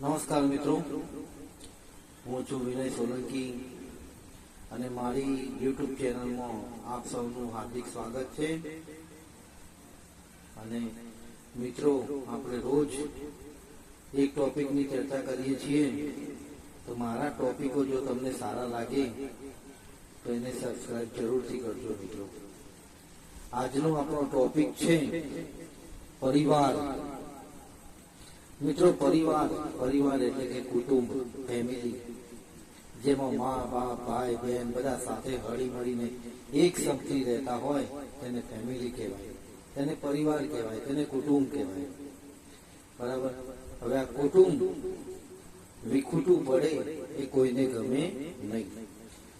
નમસ્કાર મિત્રો. હું છું વિનય સોલંકી અને મારી યુટ્યુબ ચેનલમાં આપ સૌનું હાર્દિક સ્વાગત છે. અને મિત્રો, આપણે રોજ એક ટોપિકની ચર્ચા કરીએ છીએ. તો મારા ટોપિકો જો તમને સારા લાગે, તો એને સબસ્ક્રાઇબ જરૂરથી કરજો મિત્રો. આજનો આપણો ટોપિક છે, પરિવાર. મિત્રો, પરિવાર પરિવાર એટલે કે કુટુંબ ફેમિલી જેમાં મા, બાપ, ભાઈ, બહેન બધા સાથે હળી મળીને એક સમથી રહેતા હોય, તેને ફેમિલી કહેવાય, તેને પરિવાર કહેવાય, તેને કુટુંબ કહેવાય. બરાબર? હવે આ કુટુંબ વિખૂટું પડે એ કોઈને ગમે નહીં.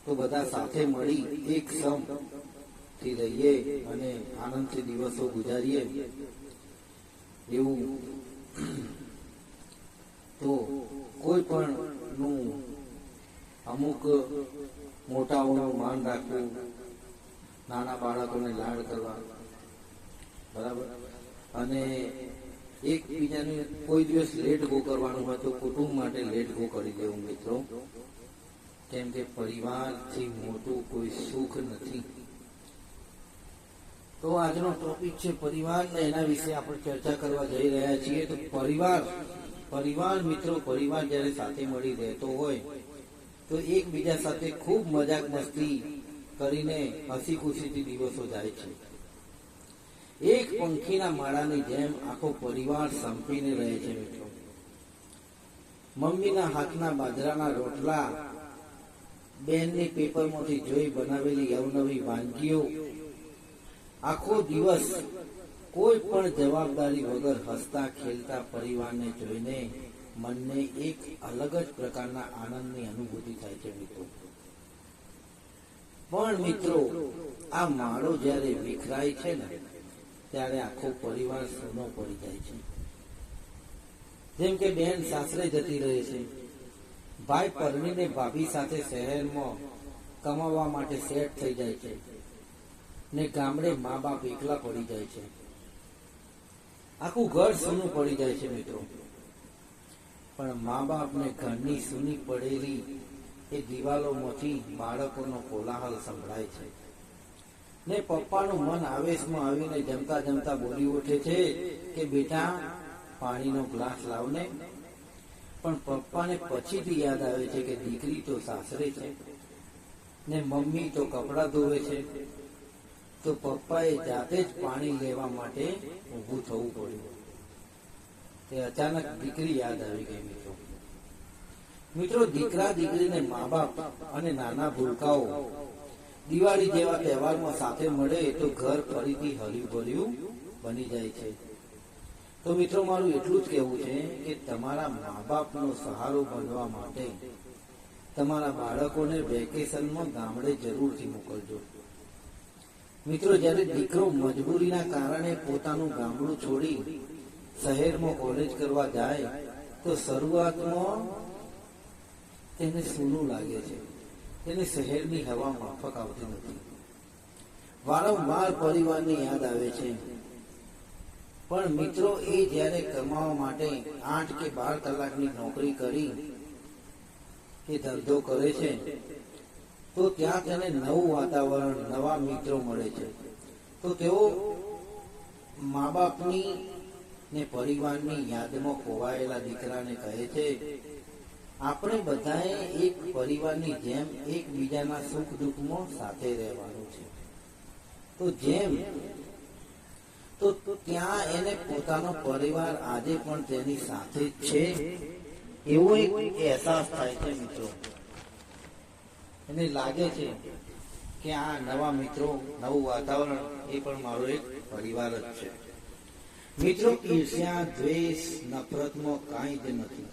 તો બધા સાથે મળી એક સમથી રહીએ અને આનંદથી દિવસો ગુજારીએ. એવું તો કોઈ પણ નું અમુક મોટાઓનું માન રાખવું, નાના બાળકોને લાડ કરવા, બરાબર? અને એકબીજાને કોઈ દિવસ લેટ ગો કરવાનું હોય તો કુટુંબ માટે લેટ ગો કરી દેવું, મિત્રો. કેમ કે પરિવારથી મોટું કોઈ સુખ નથી. તો આજનો ટોપિક છે પરિવાર ને એના વિશે આપણે ચર્ચા કરવા જઈ રહ્યા છીએ. તો પરિવાર પરિવાર મિત્રો, પરિવાર જ્યારે સાથે મળી રહેતો હોય, તો એકબીજા સાથે ખૂબ મજાક મસ્તી કરીને હસી ખુશીથી દિવસો જાય છે. એક પંખીના માળાની જેમ આખો પરિવાર સંપીને રહે છે મિત્રો. મમ્મીના હાથના બાજરાના રોટલા બહેનની પેપરમાંથી જોઈ બનાવેલી અવનવી વાનગીઓ, આખો દિવસ કોઈ પણ જવાબદારી વગર હસતા, ખેલતા પરિવારને જોઈને મનને એક અલગ જ પ્રકારના આનંદની અનુભૂતિ થાય છે મિત્રો. પણ મિત્રો, આ માળો જ્યારે વિખરાય છે ને, ત્યારે આખો પરિવાર સૂનો પડી જાય છે. જેમ કે બેન સાસરે જતી રહે છે. ભાઈ પરણીને ભાભી સાથે શહેરમાં કમાવા માટે સેટ થઈ જાય છે ને ગામડે મા બાપ એકલા પડી જાય છે. આખું ઘર સૂનું પડી જાય છે મિત્રો. પણ મા બાપને ઘરની સૂની પડેલી એ દિવાલોમાંથી બાળકોનો કોલાહલ સંભળાય છે. ને પપ્પાનું મન આવેશમાં આવીને જમતા જમતા બોલી ઉઠે છે કે, બેટા, પાણીનો ગ્લાસ લાવને પણ પપ્પાને પછીથી યાદ આવે છે કે દીકરી તો સાસરે છે ને મમ્મી તો કપડાં ધોવે છે. તો પપ્પાએ જાતે જ પાણી લેવા માટે ઊભું થવું પડ્યું. તે અચાનક દીકરી યાદ આવી ગઈ મિત્રો. મિત્રો, દીકરા, દીકરીને મા બાપ અને નાના ભૂલકાઓ દિવાળી જેવા તહેવારમાં સાથે મળે તો ઘર ફરીથી હર્યું બની જાય છે. તો મિત્રો, મારું એટલું જ કહેવું છે કે તમારા મા બાપનો સહારો બનવા માટે તમારા બાળકોને વેકેશનમાં ગામડે જરૂરથી મોકલજો. મિત્રો, જ્યારે દીકરો મજબૂરીના કારણે પોતાનું ગામડું છોડી શહેરમાં કોલેજ કરવા જાય, તો શરૂઆતમાં તેને સૂનું લાગે છે. તેને શહેરની હવા માફક આવતી નથી. વારંવાર પરિવારની યાદ આવે છે. પણ મિત્રો, એ જ્યારે કમાવા માટે આઠ કે બાર કલાકની નોકરી કરી, એ ધંધો કરે છે. તો ત્યાં તેને નવું વાતાવરણ, નવા મિત્રો મળે છે. તો તેઓ મા બાપની ને પરિવારની યાદમાં ખોવાયેલા દીકરાને કહે છે, આપણે બધાએ એક પરિવારની જેમ એકબીજાના સુખ દુઃખમાં સાથે રહેવાનું છે. તો જેમ, તો ત્યાં એને પોતાનો પરિવાર આજે પણ તેની સાથે જ છે. એવો એક અહેસાસ થાય છે મિત્રો. એને લાગે છે કે આ નવા મિત્રો, નવું વાતાવરણ એ પણ મારો એક પરિવાર જ છે. મિત્રો ઈર્ષ્યા દ્વેષ નફરતમાં કાંઈ જ નથી.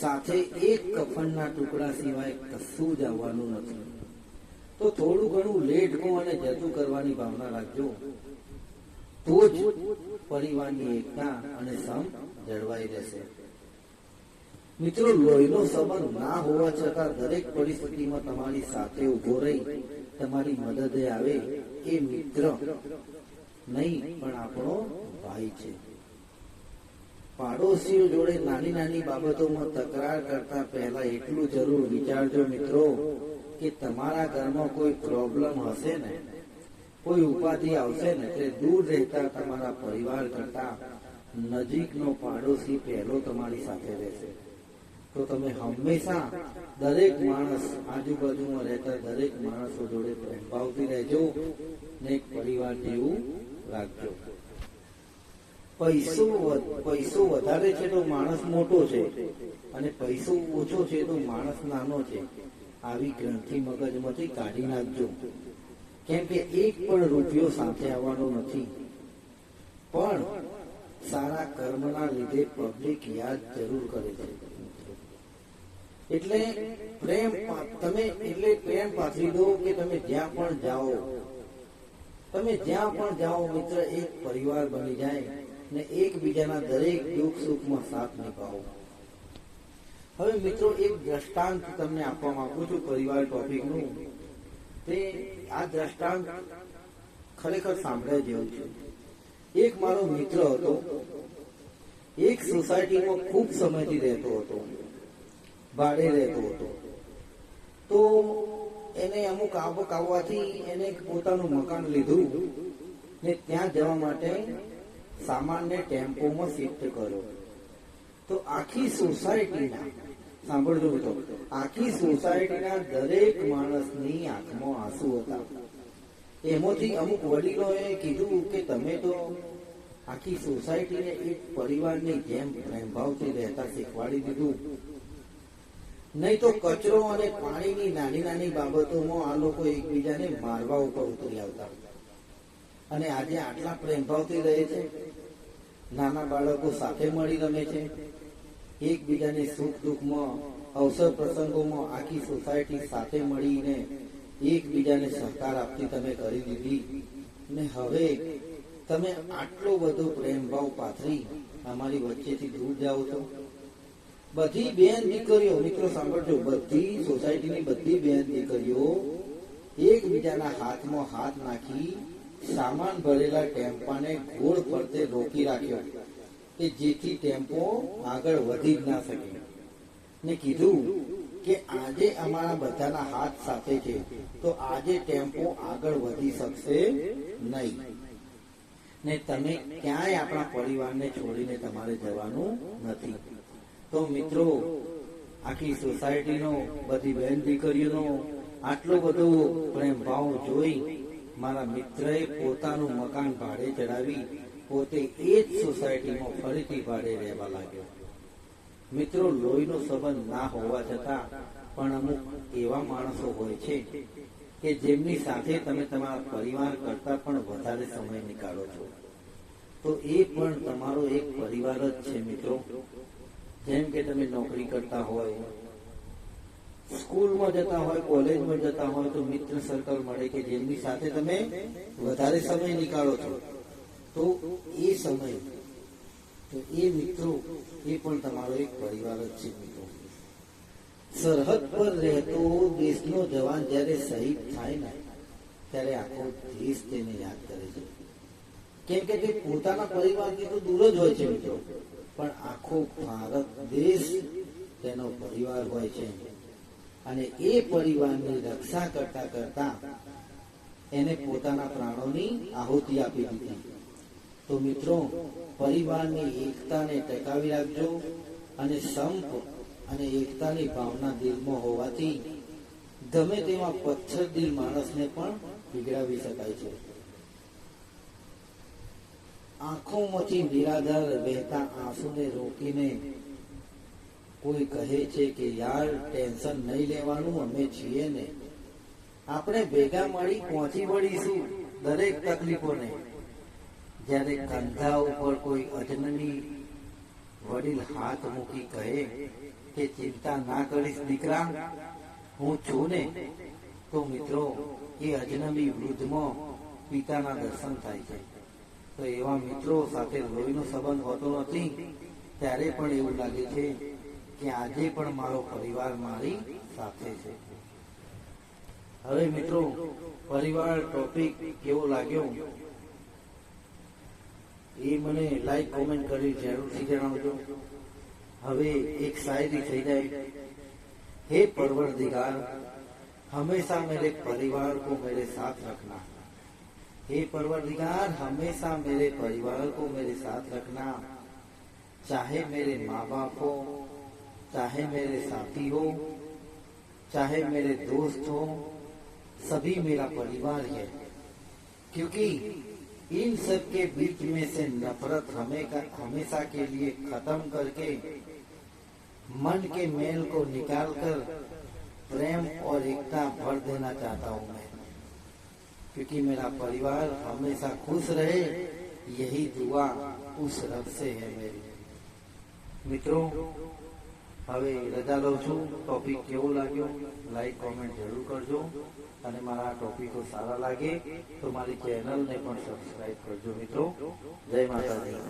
સાથે એક કફનના ટુકડા સિવાય કશું જ આવવાનું નથી. તો થોડું ઘણું લેટ ગો અને જતું કરવાની ભાવના રાખજો. તો જ પરિવારની એકતા અને સમ જળવાઈ રહેશે. મિત્રો, લોહીનો સંબંધ ના હોવા છતાં દરેક પરિસ્થિતિમાં તમારી સાથે ઊભો રહી તમારી મદદે આવે એ મિત્ર નહીં, પણ આપણો ભાઈ છે. પાડોશીઓ જોડે નાની નાની બાબતોમાં તકરાર કરતા પહેલા એટલું જરૂર વિચારજો મિત્રો કે તમારા ઘરમાં કોઈ પ્રોબ્લેમ હશે ને? કોઈ ઉપાધિ આવશે ને? તે દૂર રહેતા તમારા પરિવાર કરતા નજીકનો પાડોશી પહેલો તમારી સાથે રહેશે. તો તમે હંમેશા દરેક માણસ આજુબાજુમાં રહેતા દરેક માણસો જોડે પ્રેમ ભાવથી રહેજો ને એક પરિવાર જેવું રાખજો. પૈસો પૈસો વધારે છે તો માણસ મોટો છે અને પૈસો ઓછો છે તો માણસ નાનો છે. આવી ગ્રંથિ મગજમાંથી કાઢી નાખજો. કેમ કે એક પણ રૂપિયો સાથે આવવાનો નથી. પણ સારા કર્મના લીધે પબ્લિક યાદ જરૂર કરે છે. એટલે પ્રેમ તમે એટલે પ્રેમ પાથરી દો કે તમે જ્યાં પણ જાઓ. તમે જ્યાં પણ જાઓ, મિત્ર, એક પરિવાર બની જાય ને એકબીજાના દરેક દુઃખ સુખમાં સાથ નિભાવો. હવે મિત્રો, એક દ્રષ્ટાંત તમને આપવા માંગુ છું પરિવાર ટોપિકનું તે આ દ્રષ્ટાંત ખરેખર સાંભળ્યા જેવું છે. એક મારો મિત્ર હતો. એક સોસાયટીમાં ખૂબ સમયથી રહેતો હતો. ભાડે રહેતો હતો. તો એને અમુક આવક આવવાથી એને પોતાનું મકાન લીધું ને ત્યાં જવા માટે સામાનને ટેમ્પોમાં શિફ્ટ કર્યો. તો આખી સોસાયટીના, સાંભળજો તો, આખી સોસાયટીના દરેક માણસની આંખમાં આંસુ હતા. એમાંથી અમુક વડીલોએ કીધું કે તમે તો આખી સોસાયટીને એક પરિવારની જેમ પ્રેમભાવથી રહેતા શીખવાડી દીધું. નહીં તો કચરો અને પાણીની નાની નાની બાબતોમાં આ લોકો એકબીજાને મારવા ઉપર ઉતરી આવતા. અને આજે આટલા પ્રેમભાવથી રહે છે. નાના બાળકો સાથે મળી રમે છે. એકબીજાને સુખ દુઃખમાં, અવસર પ્રસંગોમાં આખી સોસાયટી સાથે મળીને એકબીજાને સહકાર આપતી તમે કરી દીધી. ને હવે તમે આટલો બધો પ્રેમભાવ પાથરી, અમારી વચ્ચેથી દૂર જાઓ છો. બધી બેન દીકરીઓ, મિત્રો સાંભળજો, બધી સોસાયટીની બધી બેન દીકરીઓ એકબીજાના હાથમાં હાથ નાખી સામાન ભરેલા ટેમ્પાને ગોળ ફરતે રોકી રાખ્યો કે જેથી ટેમ્પો આગળ વધી જ ના શકે. ને કીધું કે આજે અમારા બધાના હાથ સાથે છે, તો આજે ટેમ્પો આગળ વધી શકશે નહીં. ને તમે ક્યાંય આપણા પરિવારને છોડીને તમારે જવાનું નથી. તો મિત્રો, આખી સોસાયટીનો, બધી બહેન દીકરીઓનો આટલો બધો પ્રેમ ભાવ જોઈ મારા મિત્રએ પોતાનું મકાન ભાડે ચડાવી પોતે એ જ સોસાયટીમાં ફરીથી ભાડે રહેવા લાગ્યો. મિત્રો, લોહીનો સંબંધ ના હોવા છતાં પણ અમુક એવા માણસો હોય છે કે જેમની સાથે તમે તમારા પરિવાર કરતા પણ વધારે સમય નીકાળો છો. તો એ પણ તમારો એક પરિવાર જ છે, મિત્રો. જેમ કે તમે નોકરી કરતા હોય, સ્કૂલમાં જતા હોય, કોલેજમાં જતા હોય, તો મિત્ર સર્કલ મળે કે જેમની સાથે તમે વધારે સમય નીકાળો છો. તો એ સમય, તો એ મિત્રો, એ પણ તમારો એક પરિવાર જ છે મિત્રો. સરહદ પર રહેતો દેશનો જવાન જ્યારે શહીદ થાય ને, ત્યારે આખો દેશ તેને યાદ કરે છે. કેમ કે તે પોતાના પરિવારથી તો દૂર જ હોય છે મિત્રો. પણ આખો ભારત દેશ તેનો પરિવાર હોય છે. અને એ પરિવારની રક્ષા કરતા કરતા એને પોતાના પ્રાણોની આહુતિ આપી દીધી. તો મિત્રો, પરિવારની એકતાને ટકાવી રાખજો અને સંપ અને એકતાની ભાવના દિલમાં હોવાથી ગમે તેવા પથ્થર દિલ માણસને પણ પીગળાવી શકાય છે. આંખોમાંથી નિરાધાર વહેતા આંસુને રોકીને કોઈ કહે છે કે યાર ટેન્શન નહીં લેવાનું, અમે છીએ ને. આપણે ભેગા મળી પહોંચી વળીશું દરેક તકલીફોને. જ્યારે કંધા ઉપર કોઈ અજનની વડીલ હાથ મૂકી કહે કે ચિંતા ના કરીશ દીકરા, હું છું ને. તો મિત્રો, એ અજનબી વૃદ્ધમાં પિતાના દર્શન થાય છે. તો એવા મિત્રો સાથે લોહીનો સંબંધ હોતો નથી ત્યારે પણ એવું લાગે છે કે આજે પણ મારો પરિવાર મારી સાથે છે હવે મિત્રો પરિવાર ટોપિક કેવો લાગ્યો એ મને લાઈક કોમેન્ટ કરી જરૂરથી જણાવજો હવે એક શાયરી થઈ જાય हे परवरदिगार हमेशा मेरे परिवार को मेरे साथ रखना हे परवरदिगार, हमेशा मेरे परिवार को मेरे साथ रखना। चाहे मेरे माँ बाप हो, चाहे मेरे साथी हो, चाहे मेरे दोस्त हो, सभी मेरा परिवार है। क्योंकि इन सब के बीच में से नफरत हमें का हमेशा के लिए खत्म करके, मन के मेल को निकालकर प्रेम और एकता भर देना चाहता हूँ मैं। क्योंकि मेरा परिवार हमेशा खुश रहे यही दुआ उस रब से है मेरी મિત્રો હવે રજા લઉં છું ટોપિક કેવો લાગ્યો લાઈક કોમેન્ટ જરૂર કરજો અને મારા આ ટોપિકો સારા લાગે તો મારી ચેનલને પણ સબસ્ક્રાઈબ કરજો મિત્રો જય માતાજી